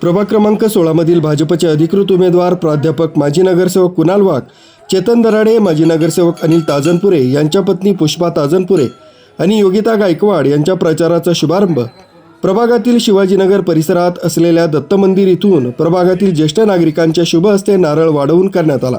प्रभाग क्रमांक सोळामधील भाजपचे अधिकृत उमेदवार प्राध्यापक माजी नगरसेवक कुणाल वाघ चेतन दराडे माजी नगरसेवक अनिल ताजनपुरे यांच्या पत्नी पुष्पा ताजनपुरे आणि योगिता गायकवाड यांच्या प्रचाराचा शुभारंभ प्रभागातील शिवाजीनगर परिसरात असलेल्या दत्त मंदिर इथून प्रभागातील ज्येष्ठ नागरिकांच्या शुभ हस्ते नारळ वाढवून करण्यात आला.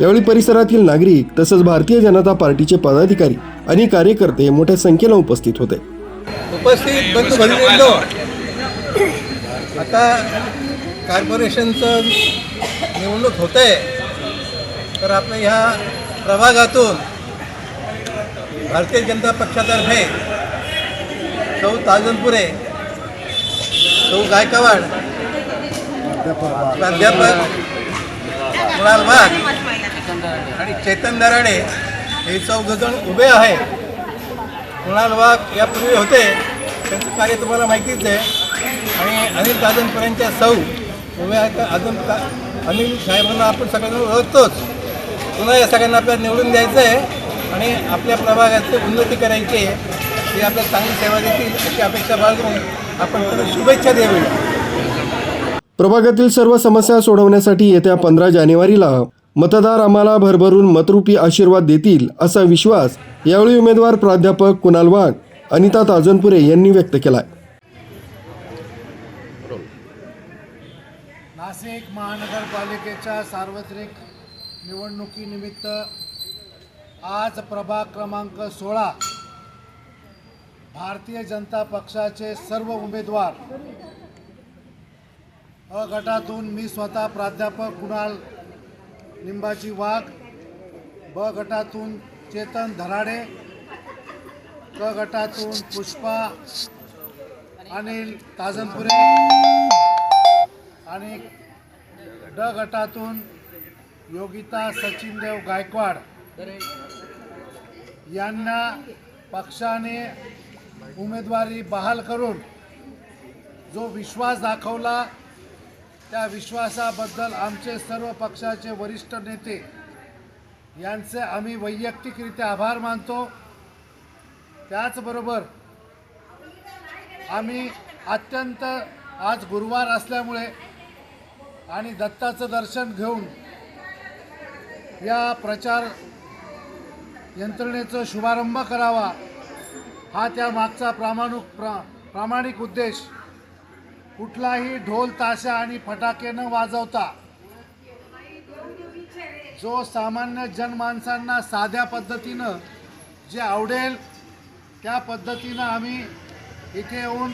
यावेळी परिसरातील नागरिक तसंच भारतीय जनता पार्टीचे पदाधिकारी आणि कार्यकर्ते मोठ्या संख्येनं उपस्थित होते. उपस्थित बंधू भगिनींनो आता कॉर्पोरेशनचं निवडणूक होत आहे तर आपल्या ह्या प्रभागातून भारतीय जनता पक्षातर्फे सौ ताजनपुरे सौ गायकवाड प्राध्यापक कुणाल वाघ आणि चेतन दराडे हे चौघजण उभे आहे. कुणाल वाघ यापूर्वी होते. त्यांचं कार्य तुम्हाला माहितीच आहे. आणि अनिल दादनपर्यंतच्या सौ उभे आहेत. अजून का अनिल साहेबांना आपण सगळ्यांना ओळखतोच. पुन्हा या सगळ्यांना आपल्याला निवडून द्यायचं आहे. आणि आपल्या प्रभागाची उन्नती करायची आहे. ते आपल्याला चांगली सेवा देतील. अशी अपेक्षा बाळगून आपण त्यांना शुभेच्छा देऊया. प्रभागातील सर्व समस्या सोडवण्यासाठी येत्या पंधरा जानेवारीला मतदार आम्हाला भरभरून मतरूपी आशीर्वाद देतील असा विश्वास यावेळी उमेदवार प्राध्यापक कुणाल वाघ अनिता ताजनपुरे यांनी व्यक्त केला नाशिक महानगरपालिकेच्या सार्वत्रिक निवडणुकीनिमित्त आज प्रभाग क्रमांक सोळा भारतीय जनता पक्षाचे सर्व उमेदवार अ गटातून मी स्वतः प्राध्यापक कुणाल लिंबाची वाघ ब गटातून चेतन धराडे क गटातून पुष्पा अनिल ताजनपुरे आणि ड गटातून योगिता सचिनदेव गायकवाड. यांना पक्षाने उमेदवारी बहाल करून जो विश्वास दाखवला त्या विश्वासाबद्दल आमचे सर्व पक्षाचे वरिष्ठ नेते यांचे आम्ही वैयक्तिकरित्या आभार मानतो. त्याचबरोबर आम्ही अत्यंत आज गुरुवार असल्यामुळे आणि दत्ताचं दर्शन घेऊन या प्रचार यंत्रणेचा शुभारंभ करावा हा त्या मागचा प्रामाणिक प्रा प्रामाणिक उद्देश. कुठलाही ढोल ताशा आणि फटाके न वाजवता जो सामान्य जनमानसांना साध्या पद्धतीनं जे आवडेल त्या पद्धतीनं आम्ही इथे येऊन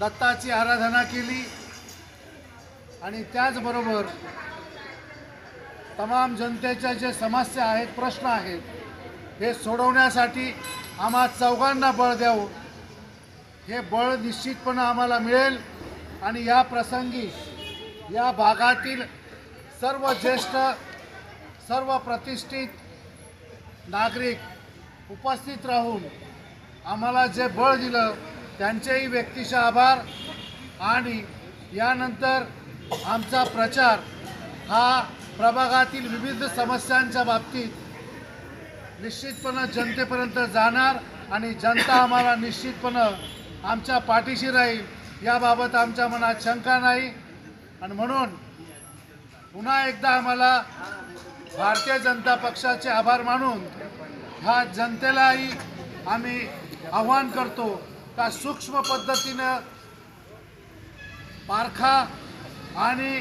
दत्ताची आराधना केली आणि त्याचबरोबर तमाम जनतेच्या जे समस्या आहेत प्रश्न आहेत हे सोडवण्यासाठी आम्हा चौघांना बळ द्यावं. हे बळ निश्चितपणे आम्हाला मिळेल. आणि या प्रसंगी या भागातील सर्व ज्येष्ठ सर्व प्रतिष्ठित नागरिक उपस्थित राहून आम्हाला जे बळ दिलं त्यांचेही व्यक्तिशः आभार. आणि यानंतर आमचा प्रचार हा प्रभागातील विविध समस्यांच्या बाबतीत निश्चितपणे जनतेपर्यंत जाणार आणि जनता आम्हाला निश्चितपणे आमच्या पाठीशी राहील. याबाबत आमच्या मनात शंका नाही. आणि म्हणून पुन्हा एकदा आम्हाला भारतीय जनता पक्षाचे आभार मानून ह्या जनतेलाही आम्ही आव्हान करतो का सूक्ष्म पद्धतीनं पारखा आणि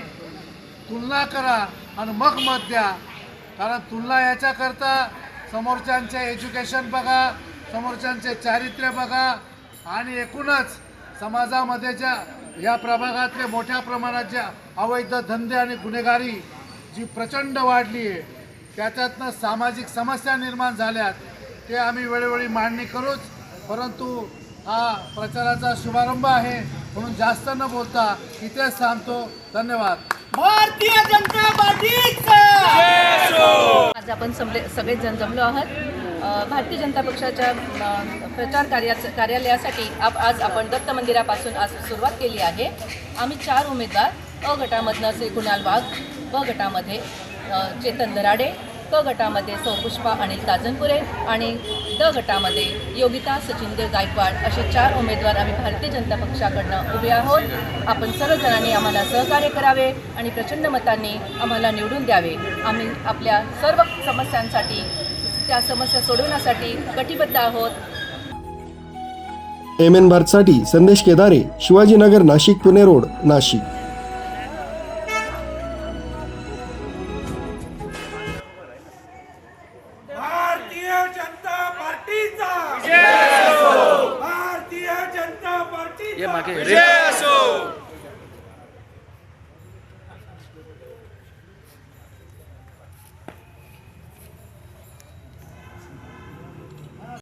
तुलना करा आणि मग मत द्या. कारण तुलना याच्याकरता समोरच्यांचे एज्युकेशन बघा समोरच्यांचे चारित्र्य बघा आणि एकूणच समाजामध्ये ज्या या प्रभागातले मोठ्या प्रमाणात ज्या अवैध धंदे आणि गुन्हेगारी जी प्रचंड वाढली आहे त्याच्यातनं सामाजिक समस्या निर्माण झाल्यात ते आम्ही वेळोवेळी मांडणी करूच. परंतु हा प्रचाराचा शुभारंभ आहे म्हणून जास्त न बोलता इथेच थांबतो. धन्यवाद. भारतीय जनता पार्टीचा! आज आपण समले सगळेच जण जमलो आहात. भारतीय जनता पक्षाच्या प्रचार कार्याचं कार्यालयासाठी आप आज आपण दत्त मंदिरापासून आज सुरुवात केली आहे. आम्ही चार उमेदवार अ गटामधनं श्री कुणाल वाघ ब गटामध्ये चेतन दराडे क गटामध्ये सौपुष्पा अनिल काजनपुरे आणि द गटामध्ये योगिता सचिनदेव गायकवाड असे चार उमेदवार आम्ही भारतीय जनता पक्षाकडनं उभे आहोत. आपण सर्वजणांनी आम्हाला सहकार्य करावे आणि प्रचंड मतांनी आम्हाला निवडून द्यावे. आम्ही आपल्या सर्व समस्यांसाठी त्या समस्या सोडवण्यासाठी कटिबद्ध आहोत. एम एन भारतसाठी संदेश केदारे शिवाजीनगर नाशिक पुणे रोड नाशिक. ये मागे.